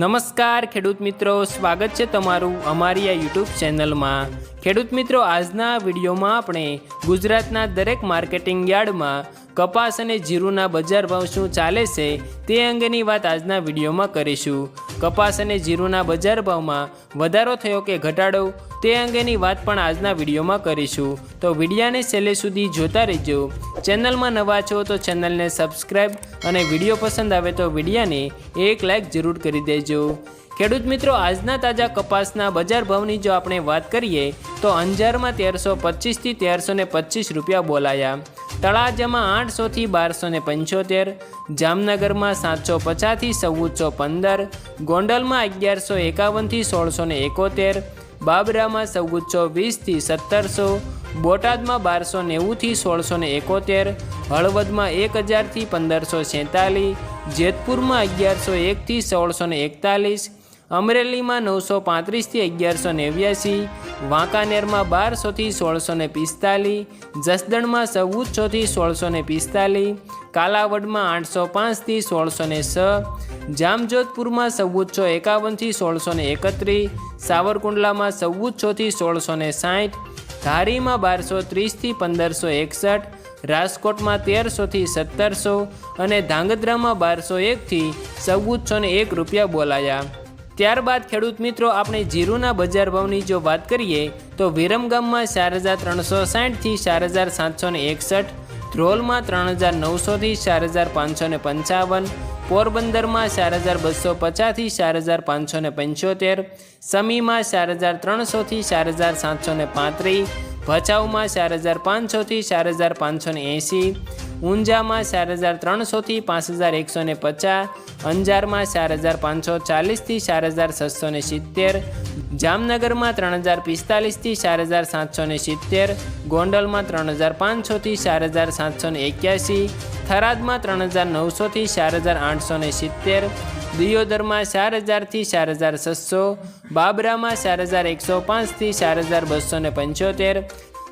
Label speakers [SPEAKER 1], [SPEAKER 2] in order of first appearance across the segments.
[SPEAKER 1] નમસ્કાર ખેડૂત મિત્રો, સ્વાગત છે તમારું અમારી આ યુટ્યુબ ચેનલમાં. ખેડૂત મિત્રો, આજના વિડીયોમાં આપણે ગુજરાતના દરેક માર્કેટિંગ યાર્ડમાં કપાસ અને જીરુના બજાર ભાવ શું ચાલે છે તે અંગેની વાત આજના વિડીયોમાં કરીશું. કપાસ અને જીરુના બજાર ભાવમાં વધારો થયો કે ઘટાડો તે અંગેની વાત પણ આજના વિડીયોમાં કરીશું. તો વિડીયાને છેલ્લે સુધી જોતા રહેજો. ચેનલમાં નવા છો તો ચેનલને સબસ્ક્રાઈબ અને વીડિયો પસંદ આવે તો વિડીયાને એક લાઈક જરૂર કરી દેજો. ખેડૂત મિત્રો, આજના તાજા કપાસના બજાર ભાવની જો આપણે વાત કરીએ, તો અંજારમાં તેરસો પચીસથી તેરસો ને પચીસ રૂપિયા બોલાયા. તળાજામાં આઠસોથી બારસો ને પંચોતેર, જામનગરમાં સાતસો પચાસથી ચૌદસો પંદર, ગોંડલમાં અગિયારસો એકાવનથી સોળસો ને એકોતેર, બાબરામાં ચૌદસો વીસથી સત્તરસો બોટાદમાં બારસો નેવુંથી સોળસો ને એકોતેર, હળવદમાં એક હજારથી પંદરસો સેતાલીસ, જેતપુરમાં અગિયારસો એકથી સોળસો ને એકતાલીસ, અમરેલીમાં નવસો પાંત્રીસથી અગિયારસો નેવ્યાસી, વાંકાનેરમાં બારસોથી સોળસો ને પિસ્તાલીસ, જસદણમાં ચૌદસોથી સોળસો ને પિસ્તાલીસ, કાલાવડમાં આઠસો પાંચથી સોળસો ને છ, જામજોધપુરમાં ચૌદસો એકાવનથી સોળસો ને એકત્રીસ, સાવરકુંડલામાં ચૌદસોથી સોળસો ને સાઠ ધારીમાં બારસો ત્રીસથી પંદરસો એકસઠ, રાજકોટમાં તેરસોથી સત્તરસો અને ધાંગધ્રામાં બારસો એકથી ચૌદસો ને એક રૂપિયા બોલાયા. ત્યારબાદ ખેડૂત મિત્રો, આપણે જીરુના બજાર ભાવની જો વાત કરીએ, તો વિરમગામમાં ચાર હજાર ત્રણસો સાઠથી ચાર હજાર સાતસો ને એકસઠ, ધ્રોલમાં ત્રણ હજાર નવસોથી ચાર હજાર પાંચસો ને પંચાવન પોરબંદરમાં ચાર હજાર બસો પચાસથી ચાર હજાર પાંચસો ને પંચોતેર સમીમાં ચાર હજાર ત્રણસોથી ચાર હજાર સાતસો ને પાંત્રીસ ભચાઉમાં ચાર હજાર પાંચસોથી ચાર હજાર પાંચસો ને એંસી ઊંઝામાં ચાર હજાર ત્રણસોથી પાંચ હજાર એકસો ને પચાસ અંજારમાં ચાર હજાર પાંચસો ચાલીસથી ચાર હજાર છસો ને સિત્તેર જામનગરમાં ત્રણ હજાર પિસ્તાલીસથી ચાર હજાર સાતસો ને સિત્તેર ગોંડલમાં ત્રણ હજાર પાંચસોથી ચાર હજાર સાતસો ને એક્યાસી થરાદમાં ત્રણ હજાર નવસોથી ચાર હજાર આઠસો ને સિત્તેર દિયોદરમાં ચાર હજારથી ચાર હજાર છસો બાબરામાં ચાર હજાર એકસો પાંચથી ચાર હજાર બસો ને પંચોતેર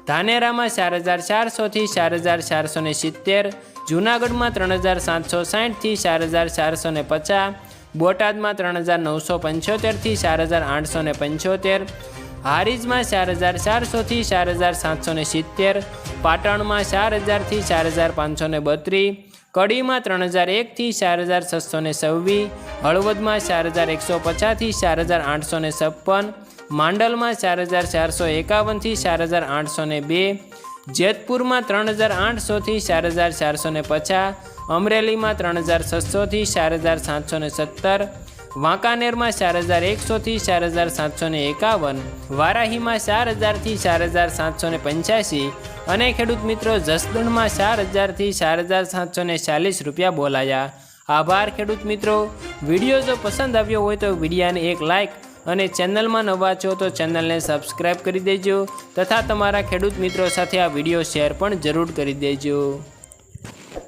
[SPEAKER 1] ધાનેરામાં ચાર હજાર ચારસોથી ચાર હજાર ચારસો ને સિત્તેર જૂનાગઢમાં ત્રણ હજાર સાતસો સાઠથી ચાર હજાર ચારસો ને પચાસ બોટાદમાં ત્રણ હજાર નવસો પંચોતેરથી ચાર હજાર આઠસો ને પંચોતેર હારીજમાં ચાર હજાર ચારસોથી ચાર હજાર સાતસો ને સિત્તેર પાટણમાં ચાર હજારથી ચાર હજાર પાંચસો ને બત્રીસ કડીમાં ત્રણ હજાર એકથી ચાર હજાર છસો ને છવ્વીસ, હળવદમાં ચાર હજાર એકસો પચાસથી ચાર હજાર આઠસો ને છપ્પન, માંડલમાં ચાર હજાર ચારસો એકાવનથી ચાર હજાર આઠસો ને બે, જેતપુરમાં ત્રણ હજાર આઠસોથી ચાર હજાર ચારસો ને પચાસ, અમરેલીમાં ત્રણ હજાર છસોથી ચાર હજાર સાતસો ને સત્તર વાંકાનેરમાં ચાર હજાર એકસોથી ચાર હજાર સાતસો ને એકાવન, વારાહીમાં ચાર હજારથી ચાર હજાર સાતસો ને પંચ્યાસી અને ખેડૂત મિત્રો જસદણમાં ચાર હજારથી ચાર હજાર સાતસો ને ચાલીસ રૂપિયા બોલાયા. આભાર ખેડૂત મિત્રો. વીડિયો જો પસંદ આવ્યો હોય તો વિડીયાને એક લાઇક અને ચેનલમાં નવા છો તો ચેનલને સબસ્ક્રાઈબ કરી દેજો તથા તમારા ખેડૂત મિત્રો સાથે આ વીડિયો શેર પણ જરૂર કરી દેજો.